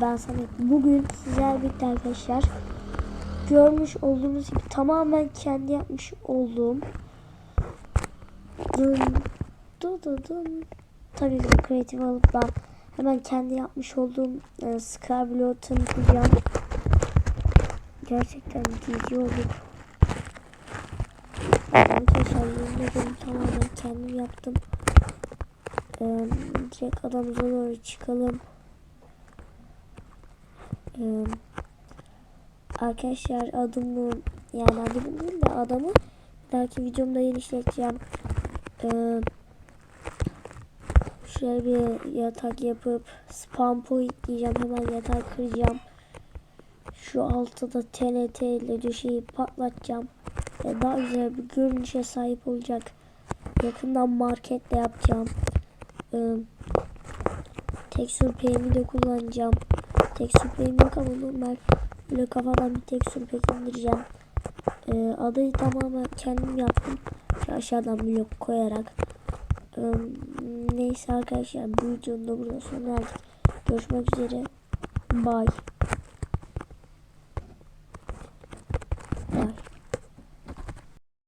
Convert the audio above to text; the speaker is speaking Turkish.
ben Samet. Bugün sizlerle birlikte arkadaşlar görmüş olduğunuz gibi tamamen kendi yapmış olduğum dın dı dı dın tabii ki de Creative alıp ben hemen kendi yapmış olduğum e, Skyblock'u tanıtacağım. Gerçekten cici olduk. Arkadaşlar yemin tamamen kendim yaptım. Ee, direkt adamıza doğru çıkalım. Ee, arkadaşlar adımı yani adımı değil de adamı belki videomda genişleteceğim. Ee, şöyle bir yatak yapıp spam point diyeceğim hemen yatağı kıracağım. Şu altıda TNT ile düşeyip patlatacağım. Ve daha güzel bir görünüşe sahip olacak. Yakından marketle yapacağım. Ee, tekstür pack'imi de kullanacağım. Pack'im yok ama normal böyle kafadan bir tekstür pack indireceğim. Ee, adayı tamamen kendim yaptım. Şu aşağıdan blok koyarak. Ee, neyse arkadaşlar bu videonun da burada sona erdik. Görüşmek üzere. Bye.